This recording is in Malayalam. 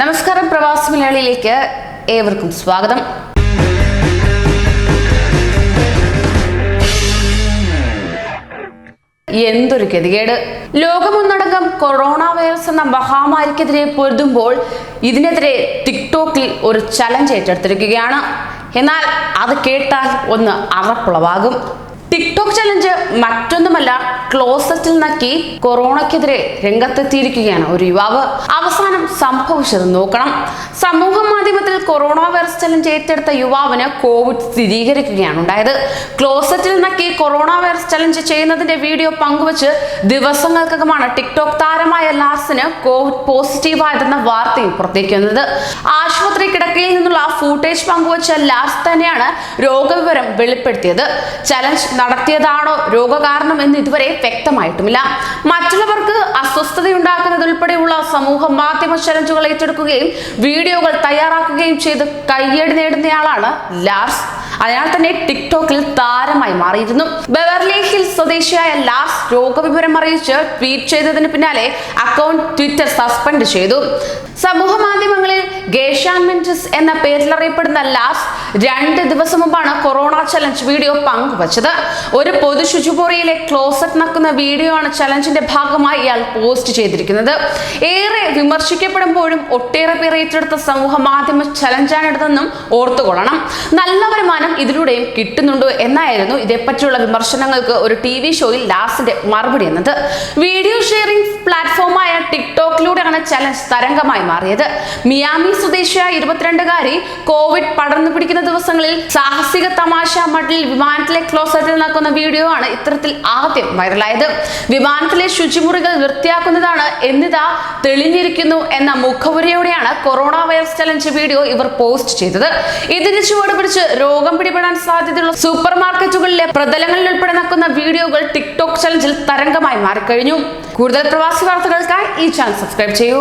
നമസ്കാരം പ്രവാസി മലയാളിയിലേക്ക് ഏവർക്കും സ്വാഗതം. എന്തൊരു ഗതികേട്. ലോകമൊന്നടങ്കം കൊറോണ വൈറസ് എന്ന മഹാമാരിക്കെതിരെ പൊരുതുമ്പോൾ ഇതിനെതിരെ ടിക്ടോക്കിൽ ഒരു ചലഞ്ച് ഏറ്റെടുത്തിരിക്കുകയാണ്. എന്നാൽ അത് കേട്ടാൽ ഒന്ന് അറപ്പുളവാകും. ടിക്ടോക്ക് ചലഞ്ച് മറ്റൊന്നുമല്ല ക്ലോസറ്റിൽ നക്കി കൊറോണയ്ക്കെതിരെ രംഗത്തെത്തിയിരിക്കുകയാണ് ഒരു യുവാവ്. അവസാനം സംഭവിച്ചത് നോക്കണം. സമൂഹ മാധ്യമത്തിൽ കൊറോണ വൈറസ് ചലഞ്ച് ഏറ്റെടുത്ത യുവാവിന് കോവിഡ് സ്ഥിരീകരിക്കുകയാണ് ഉണ്ടായത്. ക്ലോസറ്റിൽ നക്കി കൊറോണ വൈറസ് ചലഞ്ച് ചെയ്യുന്നതിന്റെ വീഡിയോ പങ്കുവച്ച് ദിവസങ്ങൾക്കകമാണ് ടിക്ടോക്ക് താരമായ ലാർസിന് കോവിഡ് പോസിറ്റീവ് ആയതെന്ന വാർത്തയും പുറത്തേക്ക് വന്നത്. ആശുപത്രി കിടക്കയിൽ നിന്നുള്ള ഫൂട്ടേജ് പങ്കുവച്ച ലാസ് തന്നെയാണ് രോഗവിവരം വെളിപ്പെടുത്തിയത്. ചലഞ്ച് നടത്തിയതാണോ രോഗകാരണം എന്ന് ഇതുവരെ വ്യക്തമായിട്ടുമില്ല. മറ്റുള്ളവർക്ക് അസ്വസ്ഥതയുണ്ടാക്കുന്നതുൾപ്പെടെയുള്ള സമൂഹ മാധ്യമ ചലഞ്ചുകൾ ഏറ്റെടുക്കുകയും വീഡിയോകൾ തയ്യാറാക്കുകയും ചെയ്ത് കയ്യടി നേടുന്നയാളാണ് ലാർസ്. അയാൾ തന്നെ ടിക്ടോക്കിൽ താരമായി മാറിയിരുന്നു. ബെവർലി ഹിൽസ് സ്വദേശിയായ ലാസ് രോഗവിവരം അറിയിച്ച് ട്വീറ്റ് ചെയ്തതിന് പിന്നാലെ അക്കൗണ്ട് ട്വിറ്റർ സസ്പെൻഡ് ചെയ്തു. സമൂഹ മാധ്യമങ്ങളിൽ ഗേഷാൻ എന്ന പേരിൽ അറിയപ്പെടുന്ന ലാസ് രണ്ട് ദിവസം മുമ്പാണ് കൊറോണ ചലഞ്ച് വീഡിയോ പങ്കുവച്ചത്. ഒരു പൊതു ശുചിമുറിയിലെ ക്ലോസറ്റ് നക്കുന്ന വീഡിയോ ആണ് ചലഞ്ചിന്റെ ഭാഗമായി ഇയാൾ പോസ്റ്റ് ചെയ്തിരിക്കുന്നത്. ഏറെ വിമർശിക്കപ്പെടുമ്പോഴും ഒട്ടേറെ പേർ ഏറ്റെടുത്ത സമൂഹ മാധ്യമ ചലഞ്ചാണിതെന്നും ഓർത്തുകൊള്ളണം. നല്ല വരുമാനം ഇതിലൂടെയും കിട്ടുന്നുണ്ട് എന്നായിരുന്നു ഇതേപ്പറ്റിയുള്ള വിമർശനങ്ങൾക്ക് ഒരു ടി വി ഷോയിൽ ലാസിന്റെ മറുപടി എന്നത്. വീഡിയോ ഷെയറിംഗ് പ്ലാറ്റ്ഫോമായ ടിക്ടോക്കിലൂടെയാണ് ചലഞ്ച് തരംഗമായി മാറിയത്. മിയാമി സ്വദേശിയായ ഇരുപത്തിരണ്ടുകാരി കോവിഡ് പടർന്നു പിടിക്കുന്ന ദിവസങ്ങളിൽ സാഹസിക തമാശ മട്ടിൽ വിമാനത്തിലെ ക്ലോസറ്റിൽ നടക്കുന്ന വീഡിയോ ആണ് ഇത്തരത്തിൽ ആദ്യം വൈറലായത് വിമാനത്തിലെ ശുചിമുറികൾ വൃത്തിയാക്കുന്നതാണ് എന്നിതാ തെളിഞ്ഞിരിക്കുന്നു എന്ന മുഖവുരയോടെയാണ് കൊറോണ വൈറസ് ചലഞ്ച് വീഡിയോ ഇവർ പോസ്റ്റ് ചെയ്തത്. ഇതിന് ചുവട് പിടിച്ച് രോഗം പിടിപെടാൻ സാധ്യതയുള്ള സൂപ്പർ മാർക്കറ്റുകളിലെ പ്രതലങ്ങളിൽ ഉൾപ്പെടെ നടക്കുന്ന വീഡിയോകൾ ടിക്ടോക്ക് ചലഞ്ചിൽ തരംഗമായി മാറിക്കഴിഞ്ഞു. കൂടുതൽ പ്രവാസി വാർത്തകൾക്കായി ഈ ചാനൽ സബ്സ്ക്രൈബ് ചെയ്യൂ.